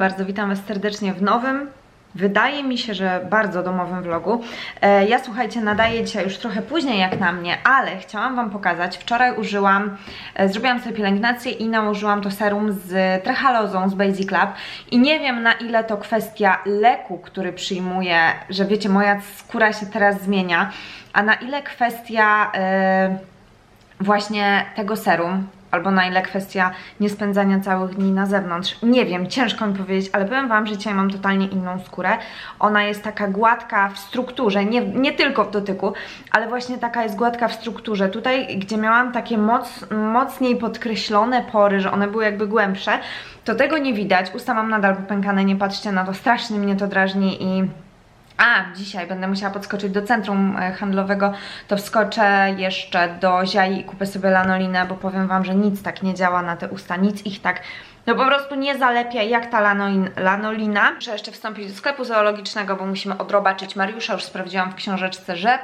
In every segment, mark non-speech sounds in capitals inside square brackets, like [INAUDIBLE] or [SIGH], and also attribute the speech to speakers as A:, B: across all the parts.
A: Bardzo, witam Was serdecznie w nowym, wydaje mi się, że bardzo domowym vlogu. E, ja słuchajcie, nadaję dzisiaj już trochę później jak na mnie, ale chciałam Wam pokazać, wczoraj użyłam, e, zrobiłam sobie pielęgnację i nałożyłam to serum z trehalozą z Basic Lab. I nie wiem na ile to kwestia leku, który przyjmuję, że wiecie, moja skóra się teraz zmienia, a na ile kwestia... E, właśnie tego serum, albo na ile kwestia nie spędzania całych dni na zewnątrz. Nie wiem, ciężko mi powiedzieć, ale powiem Wam, że dzisiaj mam totalnie inną skórę. Ona jest taka gładka w strukturze, nie, nie tylko w dotyku, ale właśnie taka jest gładka w strukturze. Tutaj, gdzie miałam takie moc, mocniej podkreślone pory, że one były jakby głębsze, to tego nie widać. Usta mam nadal popękane, nie patrzcie na to, strasznie mnie to drażni i... A, dzisiaj będę musiała podskoczyć do centrum e, handlowego, to wskoczę jeszcze do Ziai i kupię sobie lanolinę, bo powiem Wam, że nic tak nie działa na te usta, nic ich tak no po prostu nie zalepia jak ta lanolin, lanolina. Muszę jeszcze wstąpić do sklepu zoologicznego, bo musimy odrobaczyć Mariusza, już sprawdziłam w książeczce, że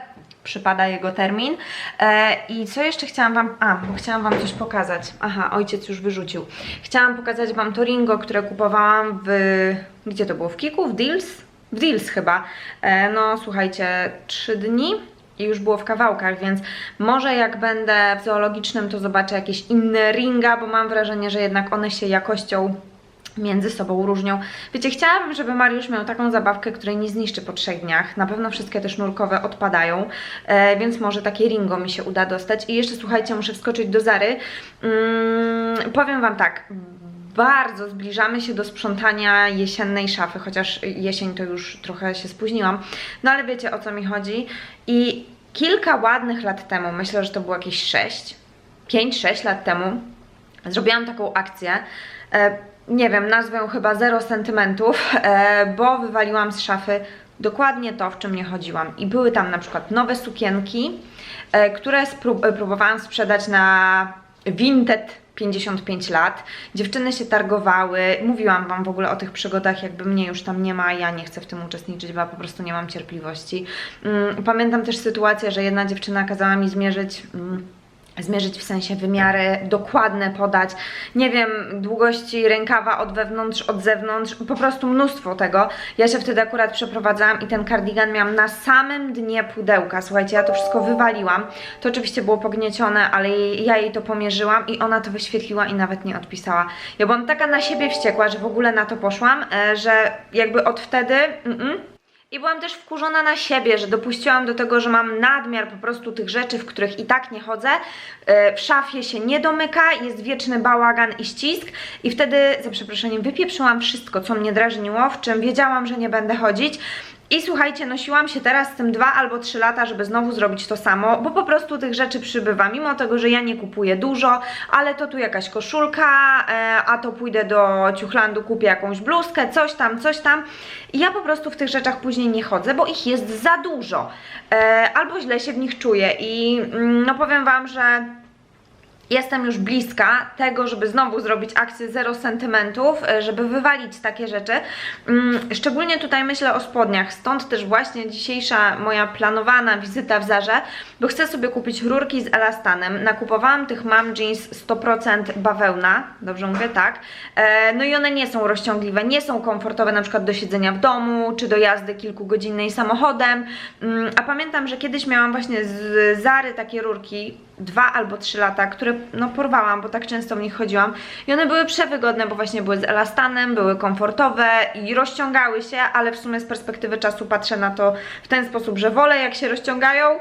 A: przypada jego termin. E, I co jeszcze chciałam Wam... A, bo chciałam Wam coś pokazać. Aha, ojciec już wyrzucił. Chciałam pokazać Wam to Ringo, które kupowałam w... Gdzie to było? W Kiku? W Deals? W Deals chyba. E, no słuchajcie, trzy dni i już było w kawałkach, więc może jak będę w zoologicznym, to zobaczę jakieś inne ringa, bo mam wrażenie, że jednak one się jakością między sobą różnią. Wiecie, chciałabym, żeby Mariusz miał taką zabawkę, której nie zniszczy po trzech dniach. Na pewno wszystkie te sznurkowe odpadają, e, więc może takie ringo mi się uda dostać. I jeszcze słuchajcie, muszę wskoczyć do Zary. Mm, powiem Wam tak, bardzo zbliżamy się do sprzątania jesiennej szafy, chociaż jesień to już trochę się spóźniłam. No ale wiecie o co mi chodzi. I kilka ładnych lat temu, myślę, że to było jakieś 6, 5-6 lat temu, zrobiłam taką akcję. E, nie wiem, nazwę chyba 0 sentymentów, e, bo wywaliłam z szafy dokładnie to, w czym nie chodziłam. I były tam na przykład nowe sukienki, e, które próbowałam sprzedać na Vinted 55 lat. Dziewczyny się targowały. Mówiłam Wam w ogóle o tych przygodach, jakby mnie już tam nie ma, ja nie chcę w tym uczestniczyć, bo ja po prostu nie mam cierpliwości. Mm, Pamiętam też sytuację, że jedna dziewczyna kazała mi zmierzyć. Zmierzyć w sensie wymiary dokładne podać, nie wiem, długości rękawa od wewnątrz, od zewnątrz, po prostu mnóstwo tego. Ja się wtedy akurat przeprowadzałam i ten kardigan miałam na samym dnie pudełka. Słuchajcie, ja to wszystko wywaliłam. To oczywiście było pogniecione, ale ja jej to pomierzyłam i ona to wyświetliła i nawet nie odpisała. Ja byłam taka na siebie wściekła, że w ogóle na to poszłam, e, że jakby od wtedy. Mm -mm, i byłam też wkurzona na siebie, że dopuściłam do tego, że mam nadmiar po prostu tych rzeczy, w których i tak nie chodzę. E, W szafie się nie domyka, jest wieczny bałagan i ścisk. I wtedy, za przeproszeniem, wypieprzyłam wszystko, co mnie drażniło, w czym wiedziałam, że nie będę chodzić. I słuchajcie, nosiłam się teraz z tym dwa albo trzy lata, żeby znowu zrobić to samo, bo po prostu tych rzeczy przybywa, mimo tego, że ja nie kupuję dużo, ale to tu jakaś koszulka, e, a to pójdę do ciuchlandu, kupię jakąś bluzkę, coś tam, coś tam. I ja po prostu w tych rzeczach później nie chodzę, bo ich jest za dużo, e, albo źle się w nich czuję i mm, no powiem Wam, że Jestem już bliska tego, żeby znowu zrobić akcję 0 sentymentów, e, żeby wywalić takie rzeczy. Mm, Szczególnie tutaj myślę o spodniach, stąd też właśnie dzisiejsza moja planowana wizyta w Zarze, bo chcę sobie kupić rurki z elastanem. Nakupowałam tych mam jeans 100% bawełna, dobrze mówię, tak. E, No i one nie są rozciągliwe, nie są komfortowe na przykład do siedzenia w domu, czy do jazdy kilkugodzinnej samochodem. Mm, A pamiętam, że kiedyś miałam właśnie z Zary takie rurki, dwa albo trzy lata, które no porwałam, bo tak często w nich chodziłam. I one były przewygodne, bo właśnie były z elastanem, były komfortowe i rozciągały się, ale w sumie z perspektywy czasu patrzę na to w ten sposób, że wolę jak się rozciągają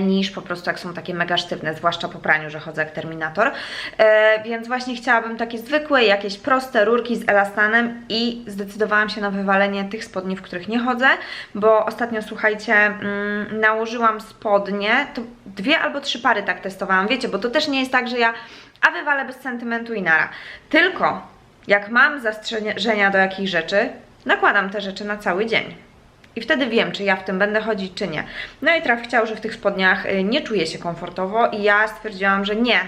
A: niż po prostu jak są takie mega sztywne, zwłaszcza po praniu, że chodzę jak terminator. E, więc właśnie chciałabym takie zwykłe, jakieś proste rurki z elastanem i zdecydowałam się na wywalenie tych spodni, w których nie chodzę, bo ostatnio, słuchajcie, mm, nałożyłam spodnie, to dwie albo trzy pary tak testowałam, wiecie, bo to też nie jest tak, że ja a wywalę bez sentymentu i nara. Tylko jak mam zastrzeżenia do jakichś rzeczy, nakładam te rzeczy na cały dzień. I wtedy wiem, czy ja w tym będę chodzić, czy nie. No i traf chciał, że w tych spodniach y, nie czuję się komfortowo i ja stwierdziłam, że nie.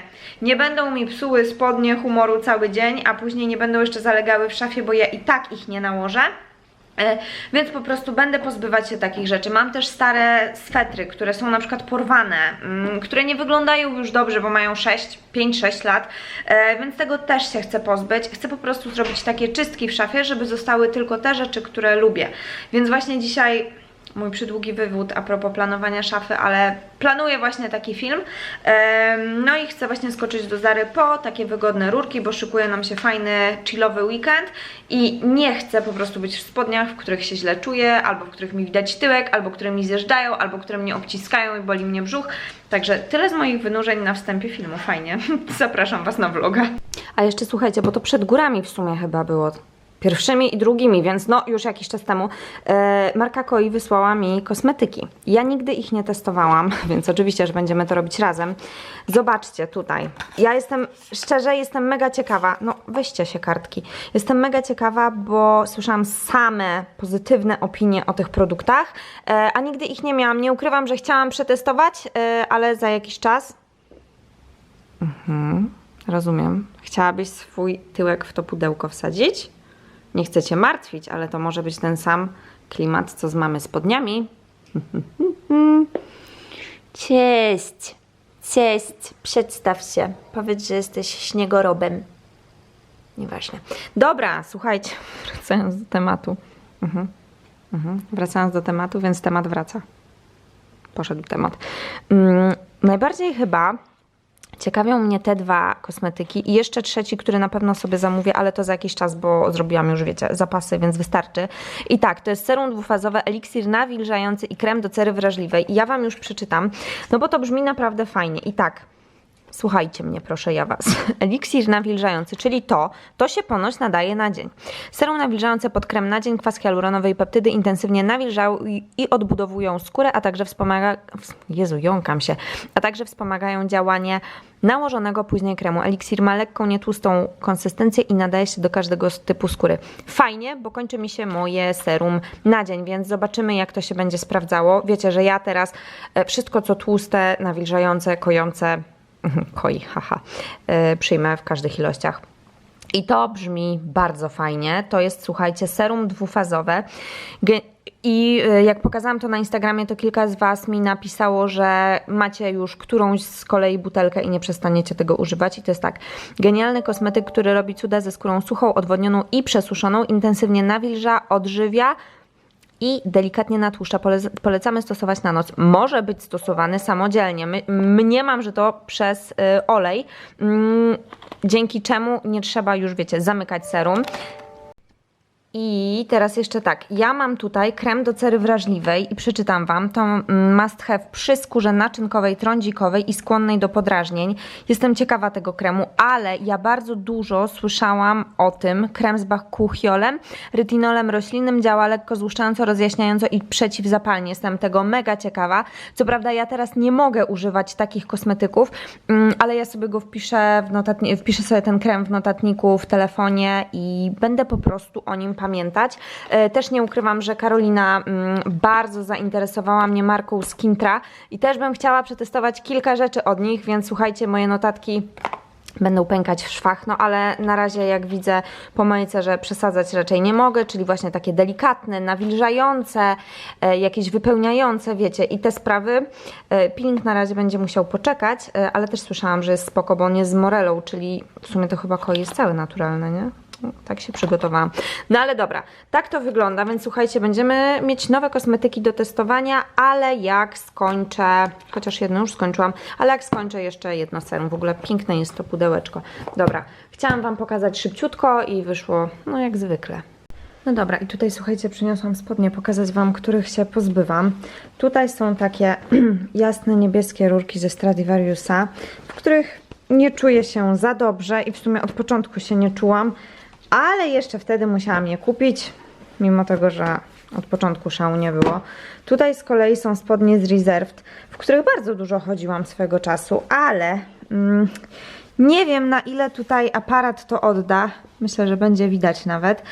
A: Nie będą mi psuły spodnie humoru cały dzień, a później nie będą jeszcze zalegały w szafie, bo ja i tak ich nie nałożę. E, Więc po prostu będę pozbywać się takich rzeczy. Mam też stare swetry, które są na przykład porwane, mm, które nie wyglądają już dobrze, bo mają 6, 5-6 lat, e, więc tego też się chcę pozbyć. Chcę po prostu zrobić takie czystki w szafie, żeby zostały tylko te rzeczy, które lubię. Więc właśnie dzisiaj mój przydługi wywód a propos planowania szafy, ale planuję właśnie taki film. No i chcę właśnie skoczyć do Zary po takie wygodne rurki, bo szykuje nam się fajny, chillowy weekend i nie chcę po prostu być w spodniach, w których się źle czuję, albo w których mi widać tyłek, albo które mi zjeżdżają, albo które mnie obciskają i boli mnie brzuch. Także tyle z moich wynurzeń na wstępie filmu, fajnie. [LAUGHS] Zapraszam Was na vloga. A jeszcze słuchajcie, bo to przed górami w sumie chyba było pierwszymi i drugimi, więc no już jakiś czas temu e, marka Koi wysłała mi kosmetyki. Ja nigdy ich nie testowałam, [LAUGHS] więc oczywiście, że będziemy to robić razem. Zobaczcie tutaj. Ja jestem, szczerze jestem mega ciekawa, no weźcie się kartki. Jestem mega ciekawa, bo słyszałam same pozytywne opinie o tych produktach, e, a nigdy ich nie miałam. Nie ukrywam, że chciałam przetestować, e, ale za jakiś czas Mhm, rozumiem. Chciałabyś swój tyłek w to pudełko wsadzić? Nie chcę cię martwić, ale to może być ten sam klimat, co z mamy spodniami. [LAUGHS] Cześć. Cześć. Przedstaw się. Powiedz, że jesteś śniegorobem. Nieważne. Dobra, słuchajcie, [LAUGHS] wracając do tematu. Mhm. Mhm. Wracając do tematu, więc temat wraca. Poszedł temat. Mm, najbardziej chyba Ciekawią mnie te dwa kosmetyki i jeszcze trzeci, który na pewno sobie zamówię, ale to za jakiś czas, bo zrobiłam już, wiecie, zapasy, więc wystarczy. I tak, to jest serum dwufazowe, eliksir nawilżający i krem do cery wrażliwej. I ja Wam już przeczytam, no bo to brzmi naprawdę fajnie. I tak, Słuchajcie mnie, proszę ja Was. [LAUGHS] Eliksir nawilżający, czyli to, to się ponoć nadaje na dzień. Serum nawilżające pod krem na dzień, kwas hialuronowy i peptydy intensywnie nawilżają i, odbudowują skórę, a także wspomaga... Jezu, jąkam się. A także wspomagają działanie nałożonego później kremu. Eliksir ma lekką, nietłustą konsystencję i nadaje się do każdego typu skóry. Fajnie, bo kończy mi się moje serum na dzień, więc zobaczymy jak to się będzie sprawdzało. Wiecie, że ja teraz e, wszystko co tłuste, nawilżające, kojące, koi, haha, e, przyjmę w każdych ilościach. I to brzmi bardzo fajnie. To jest, słuchajcie, serum dwufazowe. I e, jak pokazałam to na Instagramie, to kilka z Was mi napisało, że macie już którąś z kolei butelkę i nie przestaniecie tego używać. I to jest tak, genialny kosmetyk, który robi cuda ze skórą suchą, odwodnioną i przesuszoną, intensywnie nawilża, odżywia, i delikatnie natłuszcza. Pole- Polecamy stosować na noc. Może być stosowany samodzielnie. Mniemam, że to przez y, olej, mm, dzięki czemu nie trzeba już, wiecie, zamykać serum. I teraz jeszcze tak, ja mam tutaj krem do cery wrażliwej i przeczytam Wam, to must have przy skórze naczynkowej, trądzikowej i skłonnej do podrażnień. Jestem ciekawa tego kremu, ale ja bardzo dużo słyszałam o tym, krem z bakkuchiolem, retinolem roślinnym, działa lekko złuszczająco, rozjaśniająco i przeciwzapalnie. Jestem tego mega ciekawa. Co prawda ja teraz nie mogę używać takich kosmetyków, mm, ale ja sobie go wpiszę, w notatni- wpiszę sobie ten krem w notatniku w telefonie i będę po prostu o nim pamiętać. E, Też nie ukrywam, że Karolina mm, bardzo zainteresowała mnie marką Skintra i też bym chciała przetestować kilka rzeczy od nich, więc słuchajcie, moje notatki będą pękać w szwach, no ale na razie jak widzę po mojej cerze przesadzać raczej nie mogę, czyli właśnie takie delikatne, nawilżające, e, jakieś wypełniające, wiecie, i te sprawy. E, peeling na razie będzie musiał poczekać, ale też słyszałam, że jest spoko, bo on jest z morelą, czyli w sumie to chyba koi jest cały naturalny, nie? Tak się przygotowałam. No ale dobra, tak to wygląda, więc słuchajcie, będziemy mieć nowe kosmetyki do testowania, ale jak skończę, chociaż jedno już skończyłam, ale jak skończę jeszcze jedno serum, w ogóle piękne jest to pudełeczko. Dobra, chciałam Wam pokazać szybciutko i wyszło, no jak zwykle. No dobra, i tutaj słuchajcie, przyniosłam spodnie, pokazać Wam, których się pozbywam. Tutaj są takie [CLEARS THROAT] jasne niebieskie rurki ze Stradivariusa, w których nie czuję się za dobrze i w sumie od początku się nie czułam, ale jeszcze wtedy musiałam je kupić, mimo tego, że od początku szału nie było. Tutaj z kolei są spodnie z Reserved, w których bardzo dużo chodziłam swego czasu, ale mm, nie wiem na ile tutaj aparat to odda. Myślę, że będzie widać nawet.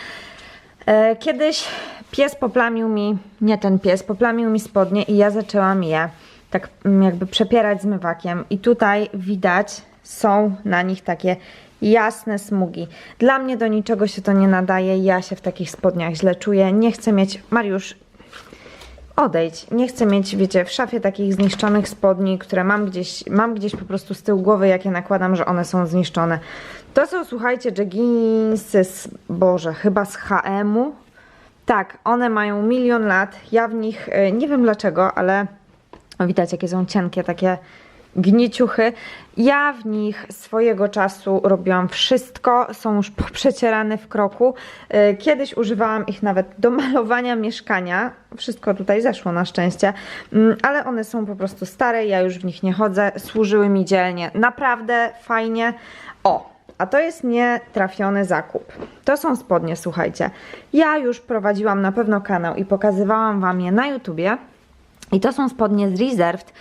A: E, Kiedyś pies poplamił mi, nie ten pies, poplamił mi spodnie i ja zaczęłam je tak mm, jakby przepierać zmywakiem i tutaj widać są na nich takie jasne smugi. Dla mnie do niczego się to nie nadaje, ja się w takich spodniach źle czuję, nie chcę mieć, Mariusz, odejdź. Nie chcę mieć, wiecie, w szafie takich zniszczonych spodni, które mam gdzieś, mam gdzieś po prostu z tyłu głowy, jak je nakładam, że one są zniszczone. To są, słuchajcie, jeggingsy z, Boże, chyba z H&M-u. Tak, one mają milion lat. Ja w nich, e, nie wiem dlaczego, ale widać jakie są cienkie, takie gnieciuchy. Ja w nich swojego czasu robiłam wszystko, są już poprzecierane w kroku. E, Kiedyś używałam ich nawet do malowania mieszkania. Wszystko tutaj zeszło na szczęście, Mm, ale one są po prostu stare, ja już w nich nie chodzę. Służyły mi dzielnie. Naprawdę fajnie. O, a to jest nietrafiony zakup. To są spodnie, słuchajcie. Ja już prowadziłam na pewno kanał i pokazywałam Wam je na YouTubie. I to są spodnie z Reserved,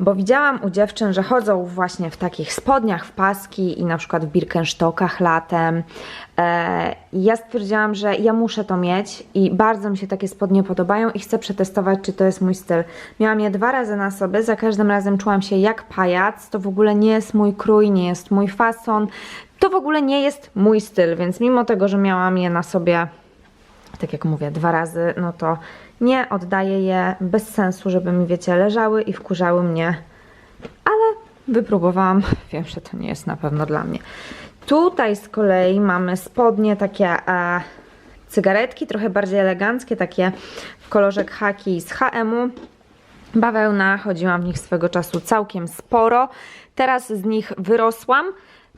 A: bo widziałam u dziewczyn, że chodzą właśnie w takich spodniach w paski i na przykład w Birkenstockach latem. E, ja stwierdziłam, że ja muszę to mieć i bardzo mi się takie spodnie podobają i chcę przetestować, czy to jest mój styl. Miałam je dwa razy na sobie, za każdym razem czułam się jak pajac. To w ogóle nie jest mój krój, nie jest mój fason. To w ogóle nie jest mój styl, więc mimo tego, że miałam je na sobie tak jak mówię, dwa razy, no to nie oddaję je bez sensu, żeby mi, wiecie, leżały i wkurzały mnie. Ale wypróbowałam, [LAUGHS] wiem, że to nie jest na pewno dla mnie. Tutaj z kolei mamy spodnie takie e, cygaretki, trochę bardziej eleganckie, takie w kolorze khaki z H&M-u. Bawełna, chodziłam w nich swego czasu całkiem sporo. Teraz z nich wyrosłam.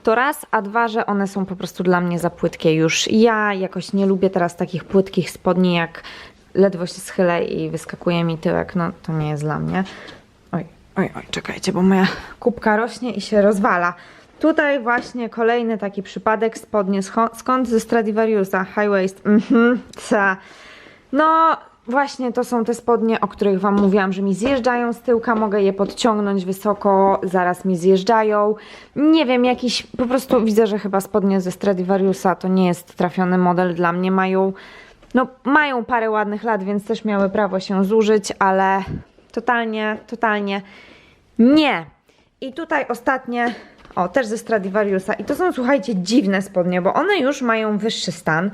A: To raz, a dwa, że one są po prostu dla mnie za płytkie już. Ja jakoś nie lubię teraz takich płytkich spodni, jak ledwo się schylę i wyskakuje mi tyłek. No to nie jest dla mnie. Oj, oj, oj, czekajcie, bo moja kubka rośnie i się rozwala. Tutaj właśnie kolejny taki przypadek spodnie. Skąd ze Stradivariusa? High waist. Mhm. No, właśnie to są te spodnie, o których Wam mówiłam, że mi zjeżdżają z tyłka, mogę je podciągnąć wysoko, zaraz mi zjeżdżają. Nie wiem, jakiś, po prostu widzę, że chyba spodnie ze Stradivariusa to nie jest trafiony model dla mnie, mają, no mają parę ładnych lat, więc też miały prawo się zużyć, ale totalnie, totalnie nie. I tutaj ostatnie, o też ze Stradivariusa i to są słuchajcie dziwne spodnie, bo one już mają wyższy stan.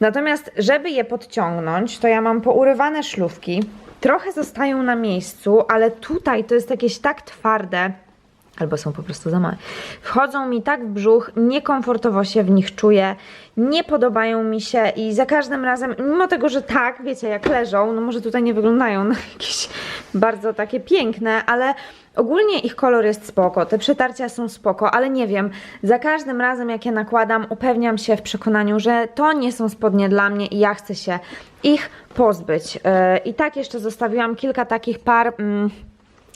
A: Natomiast żeby je podciągnąć, to ja mam pourywane szlówki. Trochę zostają na miejscu, ale tutaj to jest jakieś tak twarde, albo są po prostu za małe. Wchodzą mi tak w brzuch, niekomfortowo się w nich czuję, nie podobają mi się i za każdym razem, mimo tego, że tak, wiecie, jak leżą, no może tutaj nie wyglądają na jakieś bardzo takie piękne, ale ogólnie ich kolor jest spoko, te przetarcia są spoko, ale nie wiem, za każdym razem jak je nakładam, upewniam się w przekonaniu, że to nie są spodnie dla mnie i ja chcę się ich pozbyć. Yy, I tak jeszcze zostawiłam kilka takich par... Mm,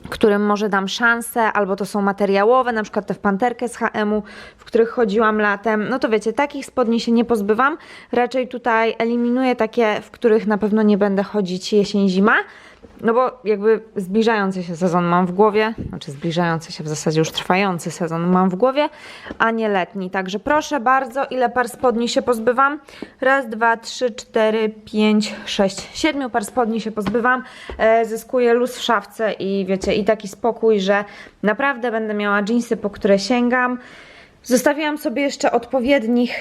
A: którym może dam szansę, albo to są materiałowe, na przykład te w panterkę z H&M-u, w których chodziłam latem. No to wiecie, takich spodni się nie pozbywam. Raczej tutaj eliminuję takie, w których na pewno nie będę chodzić jesień-zima. No bo jakby zbliżający się sezon mam w głowie, znaczy zbliżający się w zasadzie już trwający sezon mam w głowie, a nie letni. Także proszę bardzo, ile par spodni się pozbywam? Raz, dwa, trzy, cztery, pięć, sześć, siedmiu par spodni się pozbywam. E, zyskuję luz w szafce i wiecie, i taki spokój, że naprawdę będę miała jeansy, po które sięgam. Zostawiłam sobie jeszcze odpowiednich,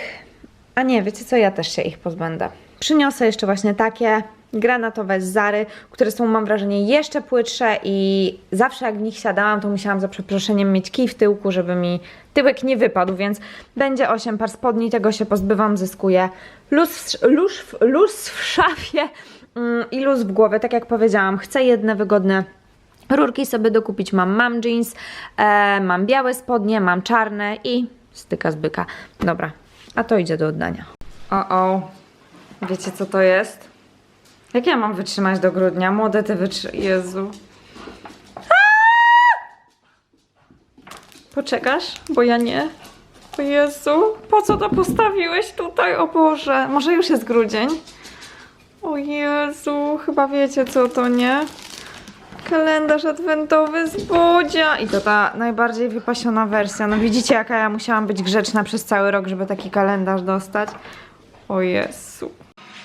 A: a nie, wiecie co, ja też się ich pozbędę. Przyniosę jeszcze właśnie takie granatowe z Zary, które są mam wrażenie jeszcze płytsze i zawsze jak w nich siadałam, to musiałam za przeproszeniem mieć kij w tyłku, żeby mi tyłek nie wypadł, więc będzie 8 par spodni, tego się pozbywam, zyskuję luz w, luz, w- luz w szafie mm, i luz w głowie, tak jak powiedziałam, chcę jedne wygodne rurki sobie dokupić, mam mam jeans, e, mam białe spodnie, mam czarne i styka z byka. Dobra, a to idzie do oddania. O, o, wiecie co to jest? Jak ja mam wytrzymać do grudnia? Młode ty wytrzy... Jezu. Poczekasz? Bo ja nie. O Jezu, po co to postawiłeś tutaj? O Boże, może już jest grudzień? O Jezu, chyba wiecie co to, nie? Kalendarz adwentowy z Bodzia. I to ta najbardziej wypasiona wersja. No widzicie jaka ja musiałam być grzeczna przez cały rok, żeby taki kalendarz dostać? O Jezu.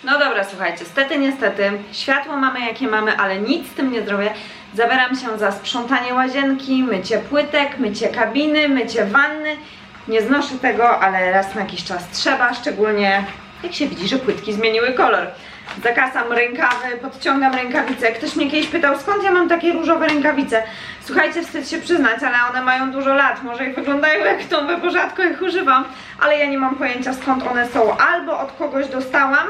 A: No dobra, słuchajcie, stety, niestety, światło mamy jakie mamy, ale nic z tym nie zrobię. Zabieram się za sprzątanie łazienki, mycie płytek, mycie kabiny, mycie wanny Nie znoszę tego, ale raz na jakiś czas trzeba, szczególnie jak się widzi, że płytki zmieniły kolor. Zakasam rękawy, podciągam rękawice. Ktoś mnie kiedyś pytał, skąd ja mam takie różowe rękawice. Słuchajcie, wstyd się przyznać, ale one mają dużo lat. Może i wyglądają jak nowe, bo rzadko ich używam, ale ja nie mam pojęcia skąd one są. Albo od kogoś dostałam,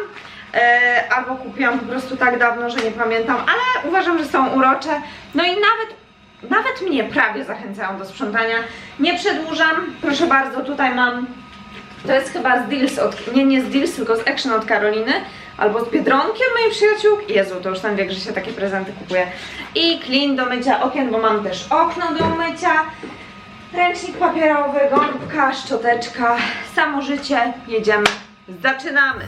A: albo kupiłam po prostu tak dawno, że nie pamiętam, ale uważam, że są urocze. No i nawet nawet mnie prawie zachęcają do sprzątania. Nie przedłużam, proszę bardzo, tutaj mam, to jest chyba z Deals, od, nie, nie z Deals, tylko z Action od Karoliny, albo z Biedronki od mojej przyjaciółki. Jezu, to już ten wiek, że się takie prezenty kupuje. I clean do mycia okien, bo mam też okno do mycia. Ręcznik papierowy, gąbka, szczoteczka, samo życie, jedziemy, zaczynamy!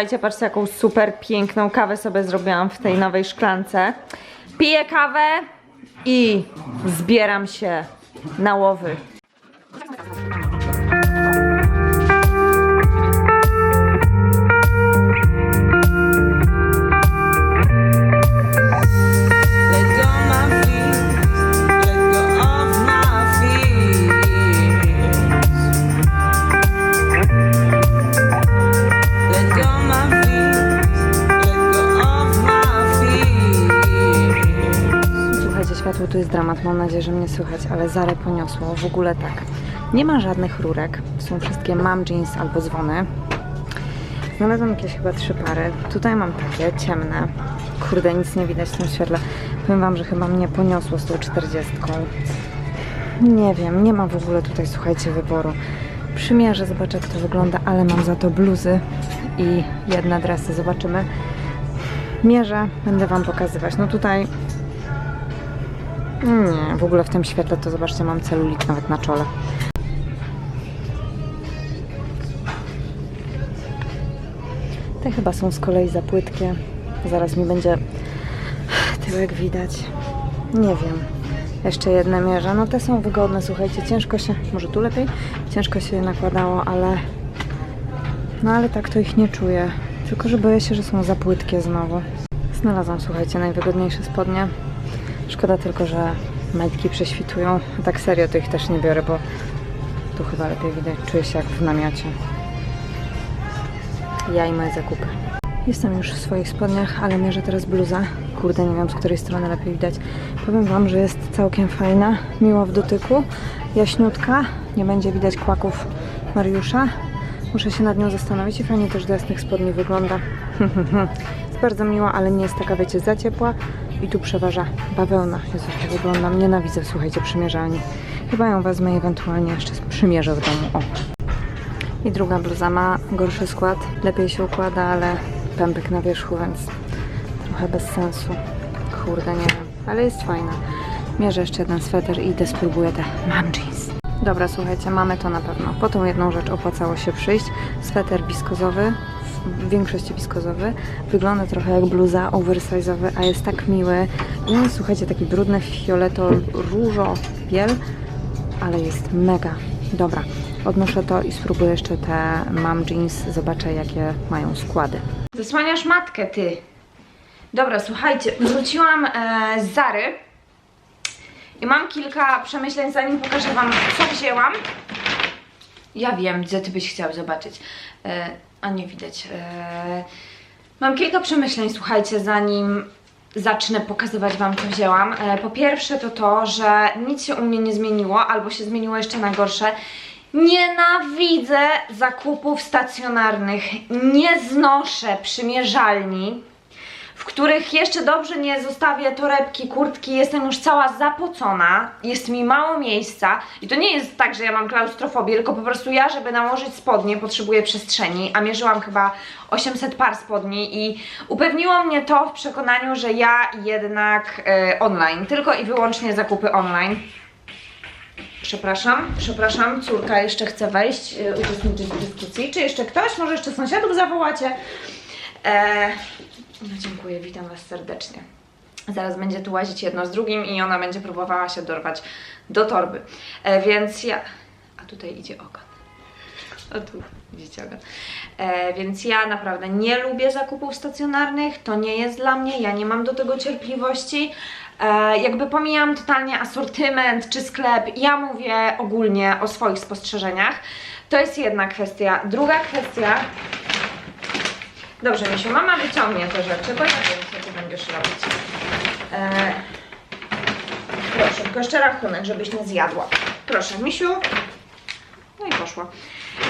A: Słuchajcie, patrzcie jaką super piękną kawę sobie zrobiłam w tej nowej szklance. Piję kawę i zbieram się na łowy. Tu jest dramat. Mam nadzieję, że mnie słychać, ale Zarę poniosło. W ogóle tak. Nie ma żadnych rurek. Są wszystkie mam jeans albo dzwony. Znalazłam jakieś chyba trzy pary. Tutaj mam takie ciemne. Kurde, nic nie widać w tym świetle. Powiem wam, że chyba mnie poniosło z tą czterdziestką. Nie wiem, nie ma w ogóle tutaj, słuchajcie, wyboru. Przymierzę, zobaczę jak to wygląda, ale mam za to bluzy i jedne dresy. Zobaczymy. Mierzę, będę wam pokazywać. No tutaj nie, w ogóle w tym świetle to zobaczcie, mam celulit nawet na czole. Te chyba są z kolei za płytkie. Zaraz mi będzie tyłek widać. Nie wiem. Jeszcze jedne mierze. No te są wygodne, słuchajcie. Ciężko się, może tu lepiej? Ciężko się je nakładało, ale... No ale tak to ich nie czuję. Tylko, że boję się, że są za płytkie znowu. Znalazłam, słuchajcie, najwygodniejsze spodnie. Szkoda tylko, że majtki prześwitują. A tak serio to ich też nie biorę, bo tu chyba lepiej widać. Czuję się jak w namiocie. Ja i moje zakupy. Jestem już w swoich spodniach, ale mierzę teraz bluzę. Kurde, nie wiem z której strony lepiej widać. Powiem Wam, że jest całkiem fajna, miła w dotyku, jaśniutka. Nie będzie widać kłaków Mariusza. Muszę się nad nią zastanowić i fajnie też do jasnych spodni wygląda. [LAUGHS] jest bardzo miła, ale nie jest taka, wiecie, za ciepła. I tu przeważa bawełna. Jezu, jak wyglądam. Nienawidzę, słuchajcie, przymierzalni. Chyba ją wezmę ewentualnie jeszcze przymierzę w domu. O. I druga bluza ma gorszy skład, lepiej się układa, ale pępek na wierzchu, więc trochę bez sensu. Kurde, nie wiem, ale jest fajna. Mierzę jeszcze jeden sweter i idę spróbuję te mam jeans. Dobra, słuchajcie, mamy to na pewno. Po tą jedną rzecz opłacało się przyjść. Sweter wiskozowy, w większości wiskozowy. Wygląda trochę jak bluza oversize'owy, a jest tak miły. Jest, słuchajcie, taki brudny fioleto różo biel, ale jest mega. Dobra, odnoszę to i spróbuję jeszcze te mam jeans, zobaczę jakie mają składy. Zasłaniasz matkę, ty. Dobra, słuchajcie, wróciłam e, z Zary i mam kilka przemyśleń, zanim pokażę Wam, co wzięłam. Ja wiem, gdzie Ty byś chciał zobaczyć, e, a nie widać. E, mam kilka przemyśleń, słuchajcie, zanim zacznę pokazywać Wam, co wzięłam. E, po pierwsze to to, że nic się u mnie nie zmieniło, albo się zmieniło jeszcze na gorsze. Nienawidzę zakupów stacjonarnych. Nie znoszę przymierzalni, których jeszcze dobrze nie zostawię torebki, kurtki. Jestem już cała zapocona, jest mi mało miejsca. I to nie jest tak, że ja mam klaustrofobię, tylko po prostu ja, żeby nałożyć spodnie, potrzebuję przestrzeni, a mierzyłam chyba 800 par spodni i upewniło mnie to w przekonaniu, że ja jednak e, online, tylko i wyłącznie zakupy online Przepraszam, przepraszam, córka jeszcze chce wejść, e, uczestniczyć w dyskusji. Czy jeszcze ktoś? Może jeszcze sąsiadów zawołacie? E, no dziękuję, witam Was serdecznie. Zaraz będzie tu łazić jedno z drugim i ona będzie próbowała się dorwać do torby. E, więc ja... A tutaj idzie ogon. O tu widzicie ogon. E, więc ja naprawdę nie lubię zakupów stacjonarnych, to nie jest dla mnie, ja nie mam do tego cierpliwości. E, jakby pomijam totalnie asortyment czy sklep, ja mówię ogólnie o swoich spostrzeżeniach. To jest jedna kwestia. Druga kwestia. Dobrze, Misiu, mama wyciągnie te rzeczy, bo ja wiem, co ty będziesz robić. E, proszę, tylko jeszcze rachunek, żebyś nie zjadła. Proszę, Misiu. No i poszło.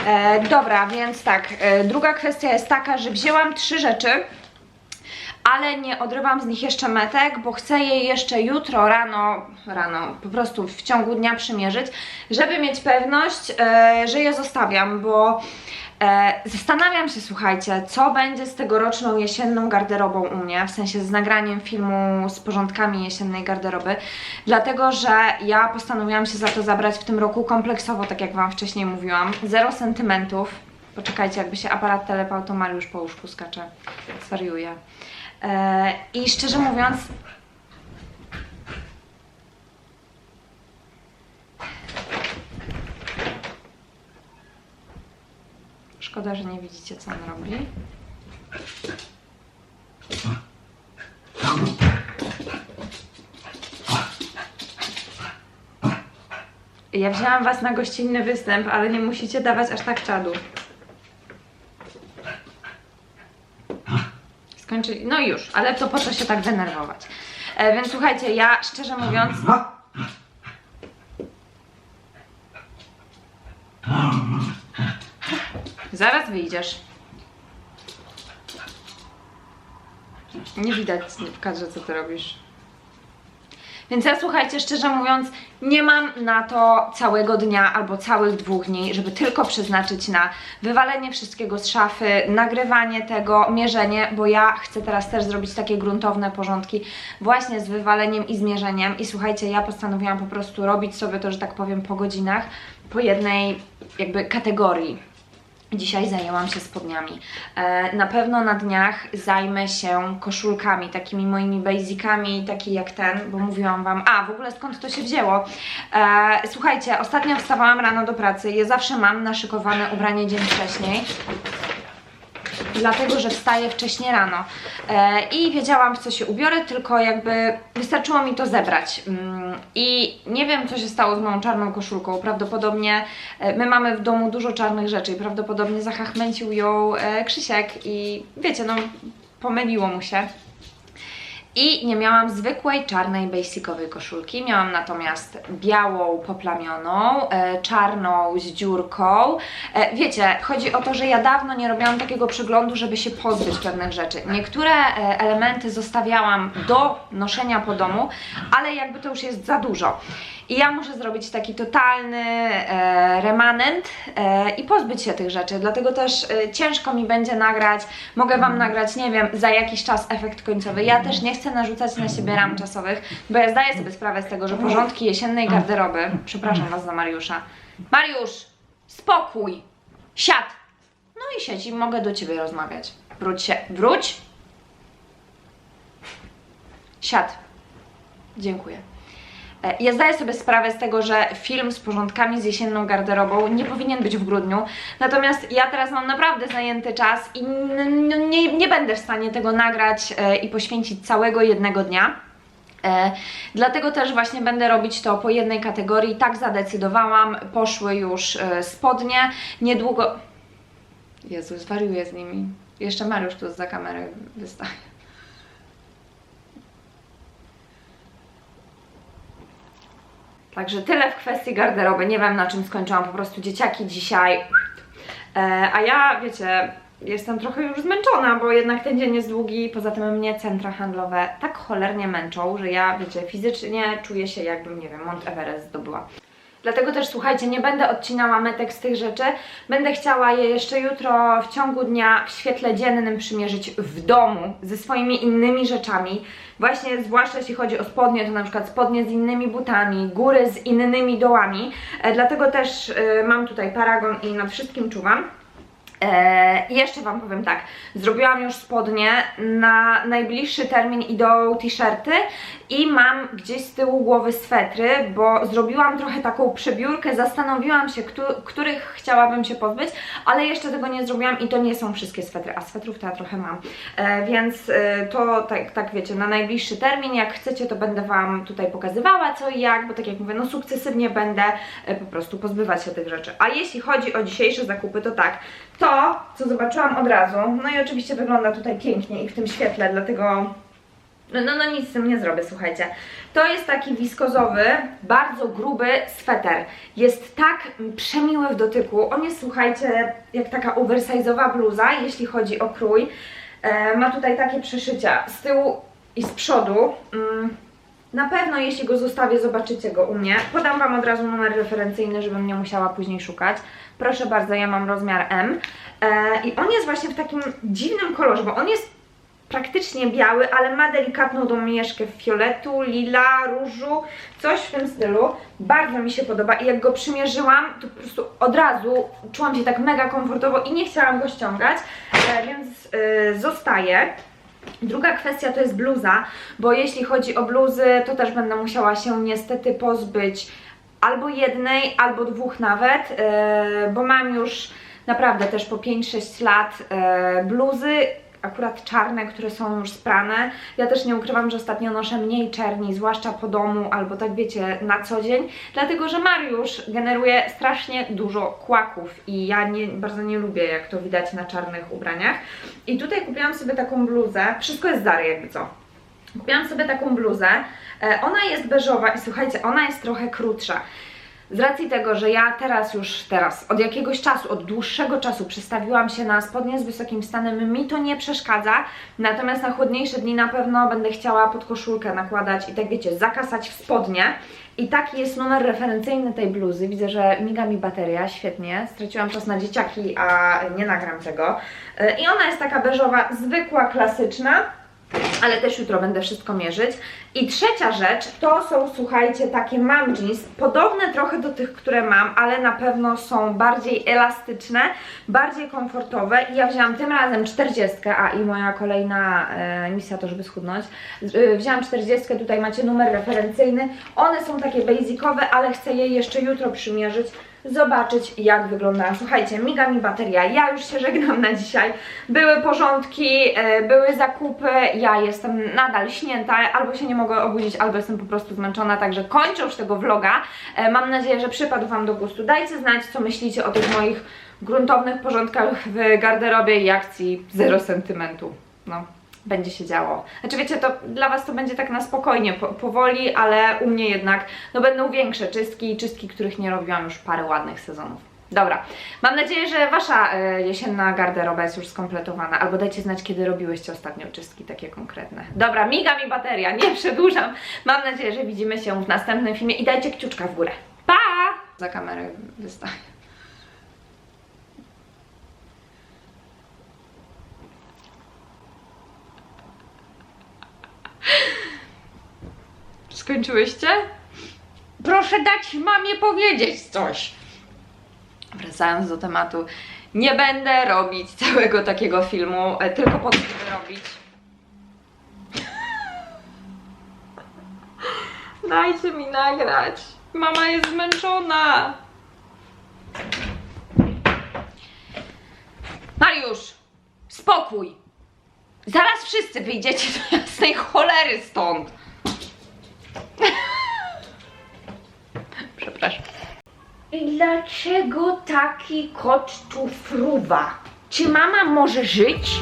A: E, dobra, więc tak, e, druga kwestia jest taka, że wzięłam trzy rzeczy, ale nie odrywam z nich jeszcze metek, bo chcę je jeszcze jutro rano, rano, po prostu w ciągu dnia przymierzyć, żeby mieć pewność, e, że je zostawiam, bo zastanawiam się, słuchajcie, co będzie z tegoroczną jesienną garderobą u mnie, w sensie z nagraniem filmu z porządkami jesiennej garderoby, dlatego że ja postanowiłam się za to zabrać w tym roku kompleksowo, tak jak Wam wcześniej mówiłam, zero sentymentów. Poczekajcie, jakby się aparat telepał, to Mariusz po łóżku skacze, zwariuje. E, I szczerze mówiąc, szkoda, że nie widzicie, co on robi. Ja wzięłam Was na gościnny występ, ale nie musicie dawać aż tak czadu. Skończyli. No już, ale to po co się tak denerwować. E, więc słuchajcie, ja szczerze mówiąc. Zaraz wyjdziesz. Nie widać w kadrze, co ty robisz. Więc ja słuchajcie, szczerze mówiąc, nie mam na to całego dnia albo całych dwóch dni, żeby tylko przeznaczyć na wywalenie wszystkiego z szafy, nagrywanie tego, mierzenie, bo ja chcę teraz też zrobić takie gruntowne porządki właśnie z wywaleniem i zmierzeniem. I słuchajcie, ja postanowiłam po prostu robić sobie to, że tak powiem, po godzinach, po jednej jakby kategorii. Dzisiaj zajęłam się spodniami. E, na pewno na dniach zajmę się koszulkami, takimi moimi basicami, taki jak ten, bo mówiłam Wam. A, w ogóle skąd to się wzięło? E, słuchajcie, ostatnio wstawałam rano do pracy. Ja zawsze mam naszykowane ubranie dzień wcześniej. Dlatego, że wstaję wcześniej rano e, i wiedziałam, w co się ubiorę, tylko jakby wystarczyło mi to zebrać. Mm, I nie wiem, co się stało z moją czarną koszulką. Prawdopodobnie e, my mamy w domu dużo czarnych rzeczy i prawdopodobnie zachachmęcił ją e, Krzysiek i wiecie, no pomyliło mu się. I nie miałam zwykłej czarnej basicowej koszulki, miałam natomiast białą poplamioną, e, czarną z dziurką. E, wiecie, chodzi o to, że ja dawno nie robiłam takiego przeglądu, żeby się pozbyć pewnych rzeczy. Niektóre e, elementy zostawiałam do noszenia po domu, ale jakby to już jest za dużo. I ja muszę zrobić taki totalny e, remanent e, i pozbyć się tych rzeczy. Dlatego też e, ciężko mi będzie nagrać. Mogę Wam nagrać, nie wiem, za jakiś czas efekt końcowy. Ja też nie chcę narzucać na siebie ram czasowych, bo ja zdaję sobie sprawę z tego, że porządki jesiennej garderoby. Przepraszam Was za Mariusza. Mariusz, spokój! Siad! No i siedź i mogę do Ciebie rozmawiać. Wróć się. Wróć! Siad. Dziękuję. E, Ja zdaję sobie sprawę z tego, że film z porządkami z jesienną garderobą nie powinien być w grudniu. Natomiast ja teraz mam naprawdę zajęty czas i n- n- nie, nie będę w stanie tego nagrać e, i poświęcić całego jednego dnia. E, dlatego też właśnie będę robić to po jednej kategorii. Tak zadecydowałam. Poszły już spodnie. Niedługo. Jezu, zwariuję z nimi. Jeszcze Mariusz tu za kamerę wystaje. Także tyle w kwestii garderoby. Nie wiem na czym skończyłam, po prostu dzieciaki dzisiaj. E, a ja, wiecie, jestem trochę już zmęczona, bo jednak ten dzień jest długi. Poza tym mnie centra handlowe tak cholernie męczą, że ja, wiecie, fizycznie czuję się jakbym, nie wiem, Mount Everest zdobyła. Dlatego też słuchajcie, nie będę odcinała metek z tych rzeczy. Będę chciała je jeszcze jutro w ciągu dnia w świetle dziennym przymierzyć w domu ze swoimi innymi rzeczami. Właśnie zwłaszcza jeśli chodzi o spodnie, to na przykład spodnie z innymi butami, góry z innymi dołami. E, dlatego też e, mam tutaj paragon i nad wszystkim czuwam. E, I jeszcze Wam powiem tak, zrobiłam już spodnie, na najbliższy termin idą t-shirty i mam gdzieś z tyłu głowy swetry, bo zrobiłam trochę taką przebiórkę, zastanowiłam się, któ- których chciałabym się pozbyć, ale jeszcze tego nie zrobiłam i to nie są wszystkie swetry, a swetrów to ja trochę mam, e, więc e, to tak, tak wiecie, na najbliższy termin, jak chcecie to będę Wam tutaj pokazywała co i jak, bo tak jak mówię, no sukcesywnie będę e, po prostu pozbywać się tych rzeczy. A jeśli chodzi o dzisiejsze zakupy, to tak, to, co zobaczyłam od razu, no i oczywiście wygląda tutaj pięknie i w tym świetle, dlatego no, no, no nic z tym nie zrobię, słuchajcie. To jest taki wiskozowy, bardzo gruby sweter. Jest tak przemiły w dotyku. On jest, słuchajcie, jak taka oversize'owa bluza, jeśli chodzi o krój. E, ma tutaj takie przeszycia z tyłu i z przodu. Mm, na pewno jeśli go zostawię, zobaczycie go u mnie. Podam Wam od razu numer referencyjny, żebym nie musiała później szukać. Proszę bardzo, ja mam rozmiar M. E, I on jest właśnie w takim dziwnym kolorze, bo on jest praktycznie biały, ale ma delikatną domieszkę fioletu, lila, różu, coś w tym stylu. Bardzo mi się podoba i jak go przymierzyłam, to po prostu od razu czułam się tak mega komfortowo i nie chciałam go ściągać, e, więc e, zostaje. Druga kwestia to jest bluza, bo jeśli chodzi o bluzy, to też będę musiała się niestety pozbyć albo jednej, albo dwóch nawet, e, bo mam już naprawdę też po 5-6 lat bluzy, akurat czarne, które są już sprane. Ja też nie ukrywam, że ostatnio noszę mniej czerni, zwłaszcza po domu albo tak wiecie, na co dzień, dlatego że Mariusz generuje strasznie dużo kłaków i ja nie, bardzo nie lubię, jak to widać na czarnych ubraniach. I tutaj kupiłam sobie taką bluzę, wszystko jest Zary jakby co. Kupiłam sobie taką bluzę, e, ona jest beżowa i słuchajcie, ona jest trochę krótsza. Z racji tego, że ja teraz już, teraz, od jakiegoś czasu, od dłuższego czasu przestawiłam się na spodnie z wysokim stanem, mi to nie przeszkadza, natomiast na chłodniejsze dni na pewno będę chciała pod koszulkę nakładać i tak wiecie, zakasać w spodnie. I taki jest numer referencyjny tej bluzy. Widzę, że miga mi bateria, świetnie. Straciłam czas na dzieciaki, a nie nagram tego. Yy, I ona jest taka beżowa, zwykła, klasyczna ale też jutro będę wszystko mierzyć. I trzecia rzecz to są, słuchajcie, takie mam jeans, podobne trochę do tych, które mam, ale na pewno są bardziej elastyczne, bardziej komfortowe. I ja wzięłam tym razem 40, a i moja kolejna e, misja to, żeby schudnąć. E, wzięłam 40, tutaj macie numer referencyjny. One są takie basicowe, ale chcę je jeszcze jutro przymierzyć zobaczyć jak wyglądają. Słuchajcie, miga mi bateria, ja już się żegnam na dzisiaj. Były porządki, e, były zakupy, ja jestem nadal śnięta, albo się nie mogę obudzić, albo jestem po prostu zmęczona, także kończę już tego vloga. E, Mam nadzieję, że przypadł Wam do gustu. Dajcie znać, co myślicie o tych moich gruntownych porządkach w garderobie i akcji zero sentymentu. No będzie się działo. Znaczy wiecie, to dla Was to będzie tak na spokojnie, po, powoli, ale u mnie jednak no będą większe czystki, czystki, których nie robiłam już parę ładnych sezonów. Dobra, mam nadzieję, że Wasza e, jesienna garderoba jest już skompletowana, albo dajcie znać, kiedy robiłyście ostatnio czystki takie konkretne. Dobra, miga mi bateria, nie przedłużam. Mam nadzieję, że widzimy się w następnym filmie i dajcie kciuczka w górę. Pa! Za kamerę wystaję. Skończyłyście? Proszę dać mamie powiedzieć coś. Wracając do tematu, nie będę robić całego takiego filmu, e, tylko po to, żeby robić. Dajcie mi nagrać. Mama jest zmęczona. Mariusz, spokój. Zaraz wszyscy wyjdziecie do jasnej cholery stąd. Dlaczego taki kot tu fruwa? Czy mama może żyć?